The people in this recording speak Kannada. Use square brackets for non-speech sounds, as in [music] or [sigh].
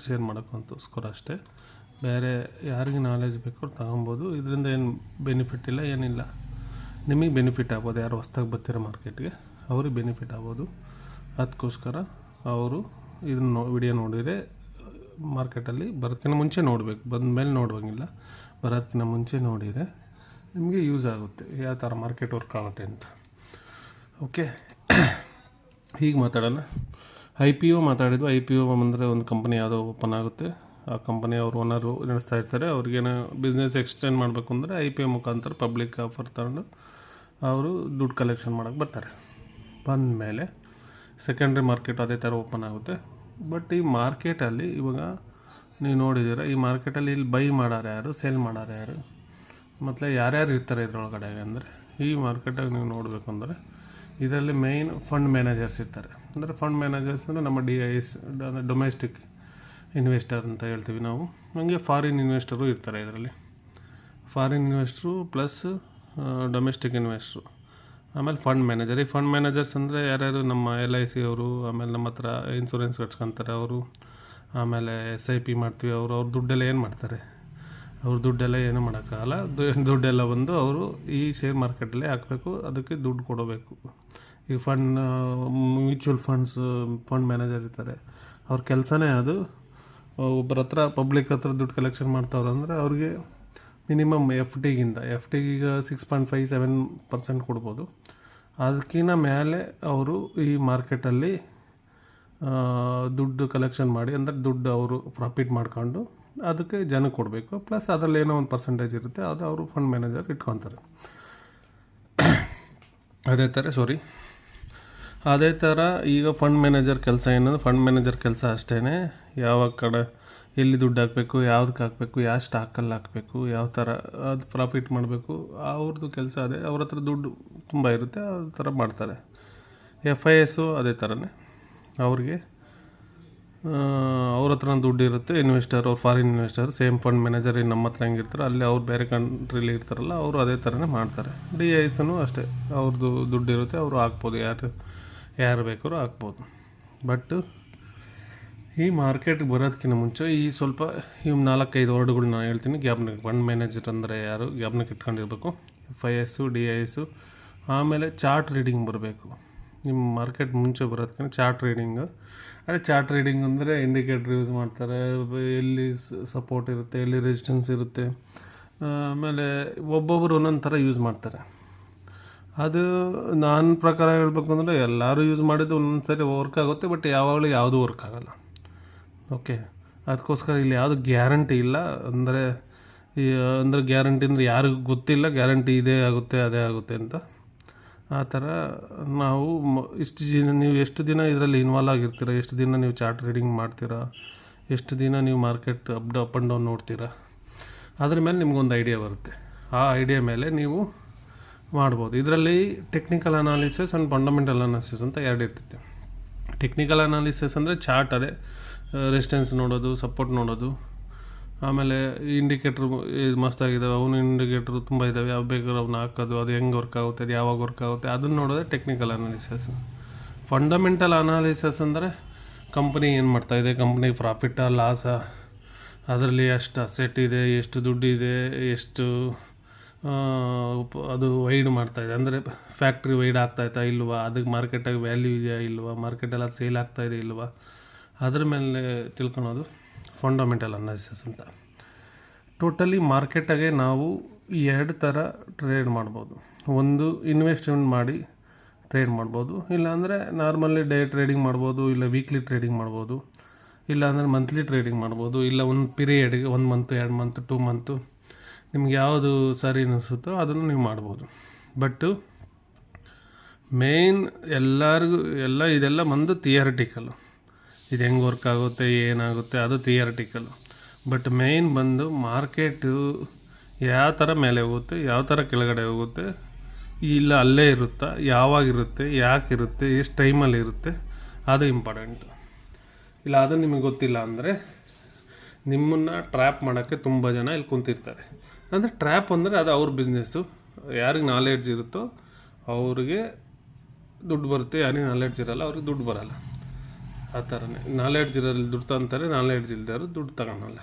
ಶೇರ್ ಮಾಡೋಕ್ಕಂತೋಸ್ಕರ ಅಷ್ಟೇ. ಬೇರೆ ಯಾರಿಗೆ ನಾಲೆಜ್ ಬೇಕೋ ತಗೊಬೋದು. ಇದರಿಂದ ಏನು ಬೆನಿಫಿಟ್ ಇಲ್ಲ, ಏನಿಲ್ಲ. ನಿಮಗೆ ಬೆನಿಫಿಟ್ ಆಗ್ಬೋದು. ಯಾರು ಹೊಸ್ದಾಗಿ ಬರ್ತಿರೋ ಮಾರ್ಕೆಟ್ಗೆ ಅವ್ರಿಗೆ ಬೆನಿಫಿಟ್ ಆಗ್ಬೋದು. ಅದಕ್ಕೋಸ್ಕರ ಅವರು ಇದನ್ನ ನೋ ವಿಡಿಯೋ ನೋಡಿದರೆ ಮಾರ್ಕೆಟಲ್ಲಿ ಬರೋದಕ್ಕಿಂತ ಮುಂಚೆ ನೋಡಬೇಕು. ಬಂದ ಮೇಲೆ ನೋಡುವಂಗಿಲ್ಲ. ಬರೋದಕ್ಕಿಂತ ಮುಂಚೆ ನೋಡಿದರೆ ನಿಮಗೆ ಯೂಸ್ ಆಗುತ್ತೆ. ಯಾವ ಥರ ಮಾರ್ಕೆಟ್ ವರ್ಕ್ ಆಗುತ್ತೆ ಅಂತ. ಓಕೆ [clears throat] ಹೀಗೆ ಮಾತಾಡೋಣ. ಐ ಪಿ ಒ ಮಾತಾಡಿದ್ವಿ ಐ ಪಿ ಒ ಅಂದರೆ ಒಂದು ಕಂಪನಿ ಯಾವುದೋ ಓಪನ್ ಆಗುತ್ತೆ. ಆ ಕಂಪನಿ ಅವರು ಓನರು ನಡೆಸ್ತಾ ಇರ್ತಾರೆ. ಅವ್ರಿಗೇನೋ ಬಿಸ್ನೆಸ್ ಎಕ್ಸ್ಟೆಂಡ್ ಮಾಡಬೇಕು ಅಂದರೆ ಐ ಪಿ ಒ ಮುಖಾಂತರ ಪಬ್ಲಿಕ್ ಆಫರ್ ತಗೊಂಡು ಅವರು ದುಡ್ಡು ಕಲೆಕ್ಷನ್ ಮಾಡೋಕ್ಕೆ ಬರ್ತಾರೆ. ಬಂದಮೇಲೆ ಸೆಕೆಂಡ್ರಿ ಮಾರ್ಕೆಟ್ ಅದೇ ಥರ ಓಪನ್ ಆಗುತ್ತೆ. ಬಟ್ ಈ ಮಾರ್ಕೆಟಲ್ಲಿ ಇವಾಗ ನೀವು ನೋಡಿದ್ದೀರ, ಈ ಮಾರ್ಕೆಟಲ್ಲಿ ಇಲ್ಲಿ ಬೈ ಮಾಡೋರು ಯಾರು ಸೇಲ್ ಮಾಡೋರು ಯಾರು? ಮತ್ತು ಯಾರ್ಯಾರು ಇರ್ತಾರೆ ಇದ್ರೊಳಗಡೆ ಅಂದರೆ ಈ ಮಾರ್ಕೆಟಾಗಿ ನೀವು ನೋಡಬೇಕು ಅಂದರೆ ಇದರಲ್ಲಿ ಮೇಯ್ನ್ ಫಂಡ್ ಮ್ಯಾನೇಜರ್ಸ್ ಇರ್ತಾರೆ. ಅಂದರೆ ಫಂಡ್ ಮ್ಯಾನೇಜರ್ಸ್ ಅಂದರೆ ನಮ್ಮ ಡಿ ಐ ಎಸ್ ಅಂದರೆ ಡೊಮೆಸ್ಟಿಕ್ ಇನ್ವೆಸ್ಟರ್ ಅಂತ ಹೇಳ್ತೀವಿ ನಾವು. ಹಂಗೆ ಫಾರಿನ್ ಇನ್ವೆಸ್ಟರು ಇರ್ತಾರೆ ಇದರಲ್ಲಿ. Foreign investors plus domestic investors ಆಮೇಲೆ ಫಂಡ್ ಮ್ಯಾನೇಜರ್ ಈ ಫಂಡ್ ಮ್ಯಾನೇಜರ್ಸ್ ಅಂದರೆ ಯಾರ್ಯಾರು ನಮ್ಮ ಎಲ್ ಐ ಸಿ ಅವರು, ಆಮೇಲೆ ನಮ್ಮ ಹತ್ರ ಇನ್ಸೂರೆನ್ಸ್ ಕಟ್ಸ್ಕೊತಾರೆ ಅವರು, ಆಮೇಲೆ ಎಸ್ ಐ ಪಿ ಮಾಡ್ತೀವಿ ಅವರು, ಅವ್ರ ದುಡ್ಡೆಲ್ಲ ಏನು ಮಾಡ್ತಾರೆ? ಅವ್ರ ದುಡ್ಡೆಲ್ಲ ಏನೂ ಮಾಡೋಕ್ಕಾಗಲ್ಲ. ದುಡ್ಡೆಲ್ಲ ಬಂದು ಅವರು ಈ ಶೇರ್ ಮಾರ್ಕೆಟಲ್ಲೇ ಹಾಕಬೇಕು. ಅದಕ್ಕೆ ದುಡ್ಡು ಕೊಡಬೇಕು. ಈ fund mutual funds fund manager ಇರ್ತಾರೆ. ಅವ್ರ ಕೆಲಸನೇ ಅದು. ಒಬ್ಬರ ಹತ್ರ ಪಬ್ಲಿಕ್ ಹತ್ರ ದುಡ್ಡು ಕಲೆಕ್ಷನ್ ಮಾಡ್ತಾವ್ರಂದ್ರೆ ಅವ್ರಿಗೆ ಮಿನಿಮಮ್ ಎಫ್ ಟಿಗಿಂತ F ಟಿಗೀಗ six point five seven percent ಕೊಡ್ಬೋದು. ಅದಕ್ಕಿಂತ ಮೇಲೆ ಅವರು ಈ ಮಾರ್ಕೆಟಲ್ಲಿ ದುಡ್ಡು ಕಲೆಕ್ಷನ್ ಮಾಡಿ ಅಂದರೆ ದುಡ್ಡು ಅವರು ಪ್ರಾಫಿಟ್ ಮಾಡ್ಕೊಂಡು ಅದಕ್ಕೆ ಜನಕ್ಕೆ ಕೊಡಬೇಕು. ಪ್ಲಸ್ ಅದರಲ್ಲಿ ಏನೋ ಒಂದು ಪರ್ಸೆಂಟೇಜ್ ಇರುತ್ತೆ, ಅದು ಅವರು ಫಂಡ್ ಮ್ಯಾನೇಜರ್ ಇಟ್ಕೊತಾರೆ. ಅದೇ ಥರ ಸಾರಿ ಅದೇ ಥರ ಈಗ ಫಂಡ್ ಮ್ಯಾನೇಜರ್ ಕೆಲಸ ಏನಂದ್ರೆ ಫಂಡ್ ಮ್ಯಾನೇಜರ್ ಕೆಲಸ ಅಷ್ಟೇ ಯಾವ ಕಡೆ ಎಲ್ಲಿ ದುಡ್ಡು ಹಾಕಬೇಕು, ಯಾವ್ದಕ್ಕೆ ಹಾಕಬೇಕು, ಯಾವ ಸ್ಟಾಕಲ್ಲಿ ಹಾಕಬೇಕು, ಯಾವ ಥರ ಅದು ಪ್ರಾಫಿಟ್ ಮಾಡಬೇಕು, ಅವ್ರದ್ದು ಕೆಲಸ ಅದೇ. ಅವ್ರ ಹತ್ರ ದುಡ್ಡು ತುಂಬ ಇರುತ್ತೆ ಆ ಥರ ಮಾಡ್ತಾರೆ. ಎಫ್ ಐ ಎಸ್ಸು ಅದೇ ಥರನೇ ಅವ್ರಿಗೆ. ಅವ್ರ ಹತ್ರ ದುಡ್ಡು ಇರುತ್ತೆ, ಇನ್ವೆಸ್ಟರ್, ಅವ್ರು foreign investor, same fund manager ನಮ್ಮ ಹತ್ರ ಹೆಂಗಿರ್ತಾರೆ ಅಲ್ಲಿ ಅವ್ರು ಬೇರೆ ಕಂಟ್ರಿಲಿ ಇರ್ತಾರಲ್ಲ, ಅವರು ಅದೇ ಥರನೇ ಮಾಡ್ತಾರೆ. ಡಿ ಐಸನು ಅಷ್ಟೇ ಅವ್ರದ್ದು ದುಡ್ಡು ಇರುತ್ತೆ, ಅವರು ಹಾಕ್ಬೋದು, ಯಾರು ಯಾರು ಬೇಕಾದ್ರೂ ಹಾಕ್ಬೋದು. ಬಟ್ ಈ ಮಾರ್ಕೆಟ್ಗೆ ಬರೋದಕ್ಕಿಂತ ಮುಂಚೆ ಈ ಸ್ವಲ್ಪ, ಈ ನಾಲ್ಕೈದು ವರ್ಡ್ಗಳು ನಾನು ಹೇಳ್ತೀನಿ. ಗ್ಯಾಬ್ನ ಫಂಡ್ ಮ್ಯಾನೇಜರ್ ಅಂದರೆ ಯಾರು ಗ್ಯಾಪ್ನಾಗ ಇಟ್ಕೊಂಡಿರ್ಬೇಕು. F I S, D I S, ಆಮೇಲೆ ಚಾರ್ಟ್ ರೀಡಿಂಗ್ ಬರಬೇಕು. ನಿಮ್ಮ ಮಾರ್ಕೆಟ್ ಮುಂಚೆ ಬರೋದಕ್ಕೆ ಚಾರ್ಟ್ ರೀಡಿಂಗ್. ಅದೇ ಚಾರ್ಟ್ ರೀಡಿಂಗ್ ಅಂದರೆ ಇಂಡಿಕೇಟ್ರ್ ಯೂಸ್ ಮಾಡ್ತಾರೆ, ಎಲ್ಲಿ ಸಪೋರ್ಟ್ ಇರುತ್ತೆ, ಎಲ್ಲಿ ರೆಸಿಸ್ಟೆನ್ಸ್ ಇರುತ್ತೆ, ಆಮೇಲೆ ಒಬ್ಬೊಬ್ಬರು ಒಂದೊಂದು ಥರ ಯೂಸ್ ಮಾಡ್ತಾರೆ. ಅದು ನನ್ನ ಪ್ರಕಾರ ಹೇಳಬೇಕು ಅಂದರೆ ಎಲ್ಲರೂ ಯೂಸ್ ಮಾಡಿದ್ದು ಒಂದೊಂದು ಸರಿ ವರ್ಕ್ ಆಗುತ್ತೆ ಬಟ್ ಯಾವಾಗಲೂ ಯಾವುದೂ ವರ್ಕ್ ಆಗಲ್ಲ. ಓಕೆ ಅದಕ್ಕೋಸ್ಕರ ಇಲ್ಲಿ ಯಾವುದು ಗ್ಯಾರಂಟಿ ಇಲ್ಲ. ಅಂದರೆ ಈ, ಅಂದರೆ ಗ್ಯಾರಂಟಿ ಅಂದರೆ ಯಾರಿಗೂ ಗೊತ್ತಿಲ್ಲ ಗ್ಯಾರಂಟಿ ಇದೇ ಆಗುತ್ತೆ, ಅದೇ ಆಗುತ್ತೆ ಅಂತ. ಆ ಥರ ನಾವು ಮ- ಇಷ್ಟು ದಿನ ನೀವು ಎಷ್ಟು ದಿನ ಇದರಲ್ಲಿ ಇನ್ವಾಲ್ವ್ ಆಗಿರ್ತೀರ? ಎಷ್ಟು ದಿನ ನೀವು ಚಾರ್ಟ್ ರೀಡಿಂಗ್ ಮಾಡ್ತೀರಾ? ಎಷ್ಟು ದಿನ ನೀವು market up up and down ನೋಡ್ತೀರಾ? ಅದ್ರ ಮೇಲೆ ನಿಮಗೊಂದು ಐಡಿಯಾ ಬರುತ್ತೆ. ಆ ಐಡಿಯಾ ಮೇಲೆ ನೀವು ಮಾಡ್ಬೋದು. ಇದರಲ್ಲಿ technical analysis and fundamental analysis ಅಂತ ಎರಡು ಇರ್ತೈತೆ. ಟೆಕ್ನಿಕಲ್ ಅನಾಲಿಸಿಸ್ ಅಂದರೆ ಚಾರ್ಟ್ ಅದೇ ರೆಸಿಸ್ಟೆನ್ಸ್ ನೋಡೋದು ಸಪೋರ್ಟ್ ನೋಡೋದು. ಆಮೇಲೆ ಇಂಡಿಕೇಟ್ರ್ ಮಸ್ತಾಗಿದ್ದಾವೆ ಅವನು ಇಂಡಿಕೇಟ್ರ್ ತುಂಬ ಇದ್ದಾವೆ ಯಾವ ಬೇಕಾದ್ರೂ ಅವ್ನ ಹಾಕೋದು, ಅದು ಹೆಂಗೆ ವರ್ಕ್ ಆಗುತ್ತೆ, ಅದು ಯಾವಾಗ ವರ್ಕ್ ಆಗುತ್ತೆ, ಅದನ್ನು ನೋಡೋದೇ ಟೆಕ್ನಿಕಲ್ ಅನಾಲಿಸಸ್ ಫಂಡಮೆಂಟಲ್ ಅನಾಲಿಸಿಸ್ ಅಂದರೆ ಕಂಪ್ನಿ ಏನು ಮಾಡ್ತಾಯಿದೆ ಕಂಪ್ನಿ ಪ್ರಾಫಿಟಾ ಲಾಸಾ ಅದರಲ್ಲಿ ಎಷ್ಟು ಅಸೆಟ್ ಇದೆ, ಎಷ್ಟು ದುಡ್ಡಿದೆ ಎಷ್ಟು ಅದು ವೈಡ್ ಮಾಡ್ತಾಯಿದೆ ಅಂದರೆ ಫ್ಯಾಕ್ಟ್ರಿ ವೈಡ್ ಆಗ್ತಾಯ್ತಾ ಇಲ್ವಾ, ಅದಕ್ಕೆ ಮಾರ್ಕೆಟಾಗಿ ವ್ಯಾಲ್ಯೂ ಇದೆಯಾ ಇಲ್ವಾ ಅದು ಸೇಲ್ ಆಗ್ತಾಯಿದೆ ಇಲ್ವಾ, ಅದ್ರ ಮೇಲೆ ತಿಳ್ಕೊಳೋದು. ಫಂಡಮೆಂಟಲ್ ಅನಾಲಿಸಿಸ್ ಅಂತ. ಟೋಟಲಿ ಮಾರ್ಕೆಟಾಗೆ ನಾವು ಎರಡು ಥರ ಟ್ರೇಡ್ ಮಾಡ್ಬೋದು. ಒಂದು ಇನ್ವೆಸ್ಟ್ಮೆಂಟ್ ಮಾಡಿ ಟ್ರೇಡ್ ಮಾಡ್ಬೋದು. ಇಲ್ಲಾಂದರೆ ನಾರ್ಮಲಿ ಡೇ ಟ್ರೇಡಿಂಗ್ ಮಾಡ್ಬೋದು, ಇಲ್ಲ ವೀಕ್ಲಿ ಟ್ರೇಡಿಂಗ್ ಮಾಡ್ಬೋದು, ಇಲ್ಲಾಂದರೆ ಮಂತ್ಲಿ ಟ್ರೇಡಿಂಗ್ ಮಾಡ್ಬೋದು, ಇಲ್ಲ ಒಂದು ಪೀರಿಯಡ್ಗೆ ಒಂದು ಮಂತು ಎರಡು ಮಂತು ಟೂ ಮಂತು ನಿಮ್ಗೆ ಯಾವುದು ಸರಿ ಅನಿಸುತ್ತೋ ಅದನ್ನು ನೀವು ಮಾಡ್ಬೋದು. ಬಟ್ಟು ಮೇಯ್ನ್ ಎಲ್ಲರಿಗೂ, ಎಲ್ಲ ಇದೆಲ್ಲ ಬಂದು ಥಿಯರಿಟಿಕಲ್ಲು ಇದು ಹೆಂಗೆ ವರ್ಕ್ ಆಗುತ್ತೆ, ಏನಾಗುತ್ತೆ, ಅದು ಥಿಯರಿಟಿಕಲ್ ಬಟ್ ಮೇಯ್ನ್ ಬಂದು ಮಾರ್ಕೆಟು ಯಾವ ಥರ ಮೇಲೆ ಹೋಗುತ್ತೆ, ಯಾವ ಥರ ಕೆಳಗಡೆ ಹೋಗುತ್ತೆ, ಇಲ್ಲ ಅಲ್ಲೇ ಇರುತ್ತಾ ಯಾವಾಗಿರುತ್ತೆ ಯಾಕಿರುತ್ತೆ ಎಷ್ಟು ಟೈಮಲ್ಲಿ ಇರುತ್ತೆ, ಅದು ಇಂಪಾರ್ಟೆಂಟು ಇಲ್ಲ, ಅದು ನಿಮಗೆ ಗೊತ್ತಿಲ್ಲ ಅಂದರೆ ನಿಮ್ಮನ್ನು ಟ್ರ್ಯಾಪ್ ಮಾಡೋಕ್ಕೆ ತುಂಬ ಜನ ಇಲ್ಲಿ ಕುಂತಿರ್ತಾರೆ. ಅಂದರೆ ಟ್ರ್ಯಾಪ್ ಅಂದರೆ ಅದು ಅವ್ರ ಬಿಸ್ನೆಸ್ಸು ಯಾರಿಗೆ ನಾಲೆಡ್ಜ್ ಇರುತ್ತೋ ಅವ್ರಿಗೆ ದುಡ್ಡು ಬರುತ್ತೆ, ಯಾರಿಗೆ ನಾಲೆಡ್ಜ್ ಇರಲ್ಲ, ಅವ್ರಿಗೆ ದುಡ್ಡು ಬರಲ್ಲ. ಆ ಥರನೇ. ನಾಲೆಡ್ಜ್ ಇರೋರಲ್ಲಿ ದುಡ್ಡು ತಗೊಂತಾರೆ ನಾಲೆಡ್ಜ್ ಇಲ್ದವರು ದುಡ್ಡು ತಗೊಳಲ್ಲ.